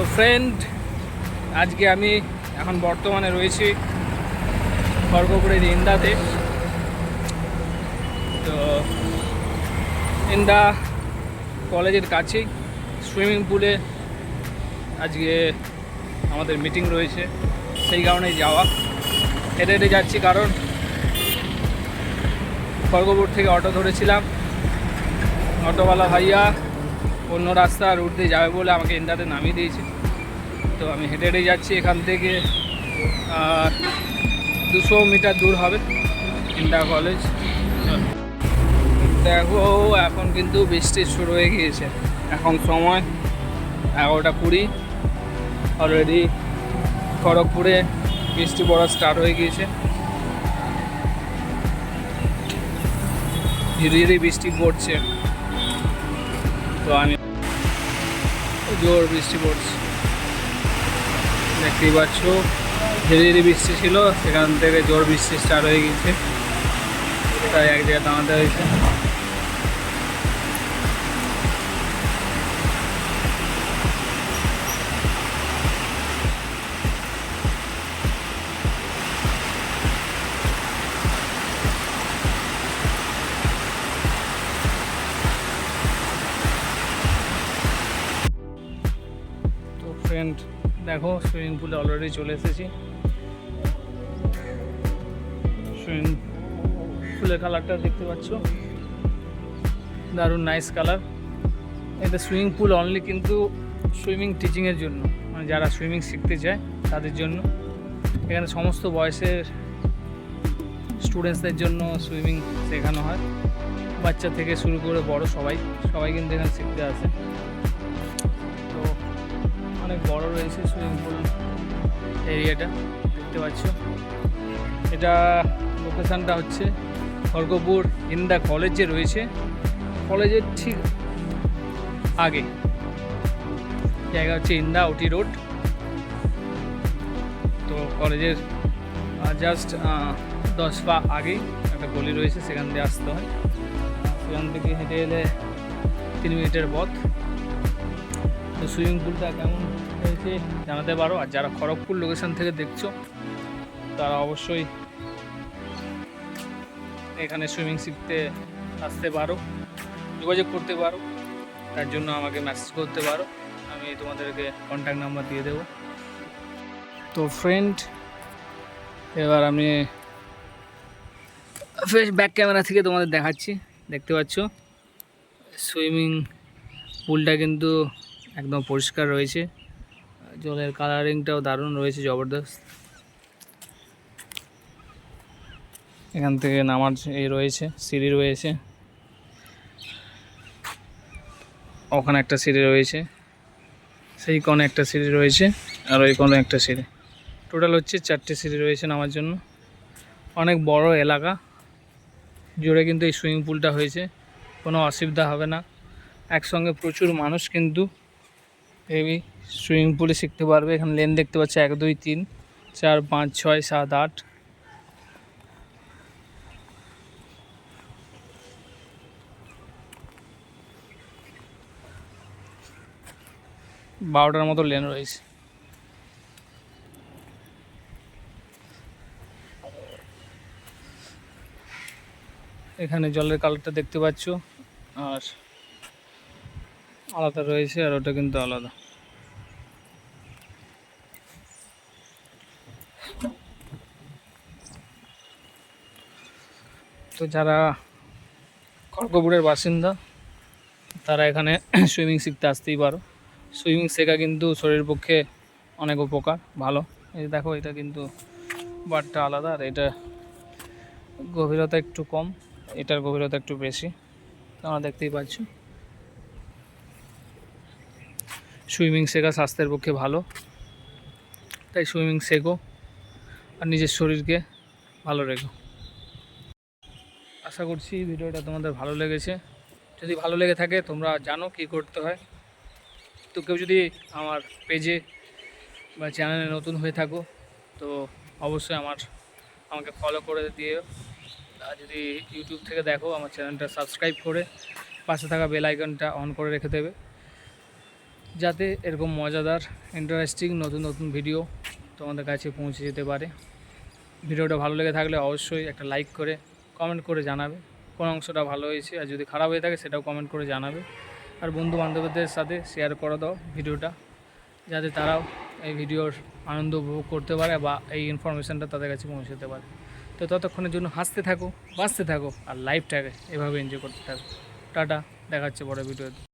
তো ফ্রেন্ড আজকে আমি এখন বর্তমানে রয়েছি খড়গপুরের ইন্দাতে। তো ইন্দা কলেজের কাছেই সুইমিং পুলে আজকে আমাদের মিটিং রয়েছে, সেই কারণেই যাওয়া। হেঁটে হেঁটে যাচ্ছি কারণ খড়গপুর থেকে অটো ধরেছিলাম। অটোওয়ালা ভাইয়া অন্য রাস্তা রুট দিয়ে যাবে বলে আমাকে ইন্দাতে নামিয়ে দিয়েছে। তো আমি হেঁটে হেঁটে যাচ্ছি এখান থেকে। দুশো মিটার দূর হবে ইন্ডা কলেজ দেখো, এখন কিন্তু বৃষ্টি শুরু হয়ে গিয়েছে। এখন সময় এগারোটা কুড়ি। অলরেডি খড়গপুরে বৃষ্টি পড়া স্টার্ট হয়ে গিয়েছে। ধীরে ধীরে বৃষ্টি পড়ছে। তো আমি জোর বৃষ্টি পড়ছে। দেখতেই পাচ্ছ, ধীরে ধীরে বৃষ্টি ছিল, সেখান থেকে জোর বৃষ্টি স্টার্ট হয়ে গেছে তাই এক জায়গায় দাঁড়াতে হয়েছে। ফ্রেন্ড দেখো, সুইমিং পুলে অলরেডি চলে এসেছি। সুইমিং ফুলের কালারটা দেখতে পাচ্ছ? দারুণ নাইস কালার এটা সুইমিং পুল অনলি কিন্তু সুইমিং টিচিংয়ের জন্য মানে যারা সুইমিং শিখতে চায়, তাদের জন্য। এখানে সমস্ত বয়সের স্টুডেন্টসদের জন্য সুইমিং শেখানো হয়। বাচ্চা থেকে শুরু করে বড় সবাই সবাই কিন্তু এখানে শিখতে আসে। অনেক বড় রয়েছে সুইমিং পুল এরিয়াটা, দেখতে পাচ্ছ। এটা লোকেশানটা হচ্ছে খড়গপুর ইন্দা কলেজ রয়েছে। কলেজের ঠিক আগে। জায়গা হচ্ছে ইন্দা ওটি রোড তো কলেজের জাস্ট দশ পা আগেই একটা গলি রয়েছে, সেখান দিয়ে আসতে হয়। সেখান থেকে হেঁটে এলে তিন মিনিটের পথ। তো সুইমিং পুলটা কেমন হয়েছে জানাতে পারো। আর যারা খড়গপুর লোকেশন থেকে দেখছ, তারা অবশ্যই এখানে সুইমিং শিখতে আসতে পারো, যোগাযোগ করতে পারো। তার জন্য আমাকে মেসেজ করতে পারো, আমি তোমাদেরকে কন্ট্যাক্ট নাম্বার দিয়ে দেবো। তো ফ্রেন্ড এবার আমি ফ্রেশ ব্যাক ক্যামেরা থেকে তোমাদের দেখাচ্ছি। দেখতে পাচ্ছ? সুইমিং পুলটা কিন্তু একদম পরিষ্কার রয়েছে। জলের কালারিংটাও দারুণ রয়েছে জবরদস্ত। এখান থেকে নামার এই রয়েছে, সিঁড়ি রয়েছে। ওখানে একটা সিঁড়ি রয়েছে। সেই কোণে একটা সিঁড়ি রয়েছে আর ওই কোণে একটা সিঁড়ি। টোটাল হচ্ছে চারটে সিঁড়ি রয়েছে নামার জন্য। অনেক বড় এলাকা। জুড়ে কিন্তু এই সুইমিং পুলটা হয়েছে। কোনো অসুবিধা হবে না। একসঙ্গে প্রচুর মানুষ কিন্তু এই সুইমিং পুলে শিখতে পারবে। এখানে লেন দেখতে পাচ্ছে এক, দুই, তিন, চার, পাঁচ, ছয়, সাত, আট। বারোটার মতো লেন রয়েছে। এখানে জলের কালারটা দেখতে পাচ্ছ। আর আলাদা রয়েছে আর ওটা কিন্তু আলাদা। তো যারা খড়গপুরের বাসিন্দা, তারা এখানে সুইমিং শিখতে আসতেই পারো। সুইমিং শেখা কিন্তু শরীরের পক্ষে অনেক উপকার, ভালো। এই দেখো, এটা কিন্তু বারটা আলাদা আর এটা গভীরতা একটু কম, এটার গভীরতা একটু বেশি। তোমরা দেখতেই পাচ্ছ। সুইমিং শেখা স্বাস্থ্যের পক্ষে ভালো। তাই সুইমিং শেখো আর নিজের শরীরকে ভালো রেখো। আশা করছি ভিডিওটা তোমাদের ভালো লেগেছে। যদি ভালো লেগে থাকে, তোমরা জানো কি করতে হয়। তো কেউ যদি আমার পেজে বা চ্যানেলে নতুন হয়ে থাকো, তো অবশ্যই আমার, আমাকে ফলো করে দিও। আর যদি ইউটিউব থেকে দেখো, আমার চ্যানেলটা সাবস্ক্রাইব করে পাশে থাকা বেল আইকনটা অন করে রেখে দেবে। যাতে এরকম মজাদার ইন্টারেস্টিং নতুন নতুন ভিডিও তোমাদের কাছে পৌঁছে যেতে পারে। ভিডিওটা ভালো লেগে থাকলে অবশ্যই একটা লাইক করে কমেন্ট করে জানাবে। কোন অংশটা ভালো হয়েছে আর যদি খারাপ হয়ে থাকে সেটাও কমেন্ট করে জানাবে। আর বন্ধু বান্ধবদের সাথে শেয়ার করে দাও ভিডিওটা, যাতে তারাও এই ভিডিওর আনন্দ উপভোগ করতে পারে বা এই ইনফরমেশানটা তাদের কাছে পৌঁছাতে পারে। তো ততক্ষণের জন্য হাসতে থাকো, বাঁচতে থাকো আর লাইফটাকে এভাবে এনজয় করতে থাকো। টাটা, দেখাচ্ছে পরে ভিডিওতে